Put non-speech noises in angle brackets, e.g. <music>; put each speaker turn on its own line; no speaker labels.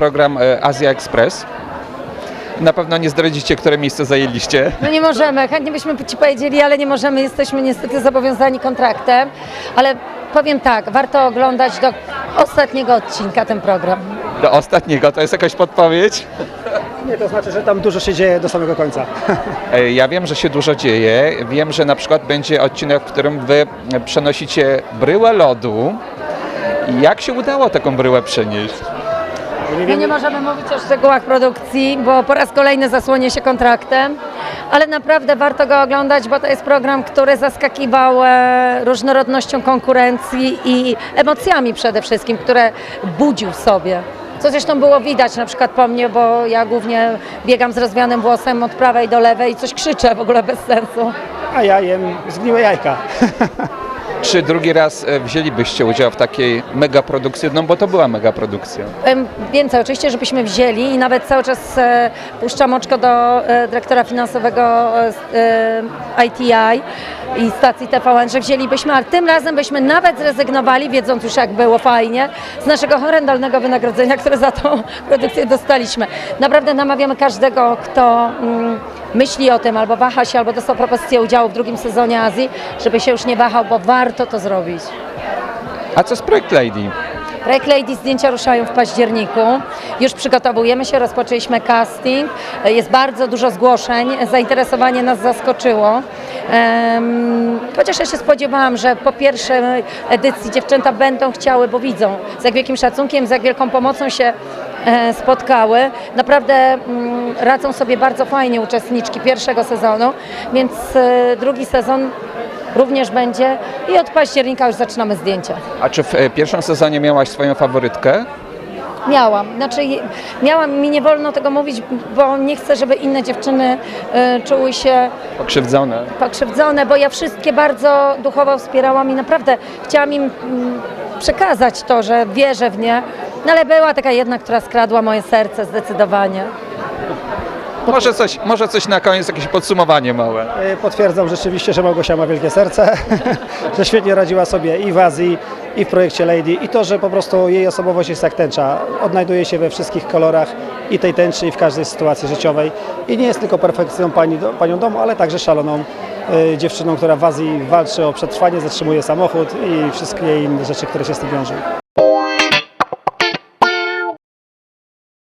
program e, Azja Express. Na pewno nie zdradzicie, które miejsce zajęliście.
No nie możemy, chętnie byśmy Ci powiedzieli, ale nie możemy, jesteśmy niestety zobowiązani kontraktem, ale powiem tak, warto oglądać do ostatniego odcinka ten program.
Do ostatniego, to jest jakaś podpowiedź?
Nie, to znaczy, że tam dużo się dzieje do samego końca. <laughs>
Ja wiem, że się dużo dzieje. Wiem, że na przykład będzie odcinek, w którym wy przenosicie bryłę lodu. Jak się udało taką bryłę przenieść?
My nie możemy mówić o szczegółach produkcji, bo po raz kolejny zasłonię się kontraktem, ale naprawdę warto go oglądać, bo to jest program, który zaskakiwał e, różnorodnością konkurencji i emocjami przede wszystkim, które budził w sobie. Co zresztą było widać na przykład po mnie, bo ja głównie biegam z rozwianym włosem od prawej do lewej i coś krzyczę w ogóle bez sensu.
A ja jem zgniłe jajka. <laughs>
Czy drugi raz e, wzięlibyście udział w takiej megaprodukcji? No bo to była megaprodukcja.
Więcej, oczywiście, żebyśmy wzięli i nawet cały czas e, puszczam oczko do e, dyrektora finansowego ITI i stacji TVN, że wzięlibyśmy, ale tym razem byśmy nawet zrezygnowali, wiedząc już jak było fajnie, z naszego horrendalnego wynagrodzenia, które za tą produkcję dostaliśmy. Naprawdę namawiamy każdego, kto mm, myśli o tym, albo waha się, albo dostał propozycję udziału w drugim sezonie Azji, żeby się już nie wahał, bo warto to zrobić.
A co z Projekt Lady?
Projekt Lady zdjęcia ruszają w październiku. Już przygotowujemy się, rozpoczęliśmy casting. Jest bardzo dużo zgłoszeń. Zainteresowanie nas zaskoczyło. Em, Chociaż ja się spodziewałam, że po pierwszej edycji dziewczęta będą chciały, bo widzą z jak wielkim szacunkiem, z jak wielką pomocą się spotkały. Naprawdę mm, radzą sobie bardzo fajnie uczestniczki pierwszego sezonu, więc e, drugi sezon również będzie i od października już zaczynamy zdjęcia.
A czy w e, pierwszym sezonie miałaś swoją faworytkę?
Miałam, znaczy miałam, mi nie wolno tego mówić, bo nie chcę, żeby inne dziewczyny y, czuły się
Pokrzywdzone.
pokrzywdzone, bo ja wszystkie bardzo duchowo wspierałam i naprawdę chciałam im mm, przekazać to, że wierzę w nie, no ale była taka jedna, która skradła moje serce zdecydowanie.
Może coś, może coś na koniec, jakieś podsumowanie małe.
E, Potwierdzam rzeczywiście, że Małgosia ma wielkie serce, <laughs> że świetnie radziła sobie i w Azji, i w projekcie Lady i to, że po prostu jej osobowość jest jak tęcza. Odnajduje się we wszystkich kolorach i tej tęczy i w każdej sytuacji życiowej i nie jest tylko perfekcyjną pani, do- panią domu, ale także szaloną e, dziewczyną, która w Azji walczy o przetrwanie, zatrzymuje samochód i wszystkie inne rzeczy, które się z tym wiążą.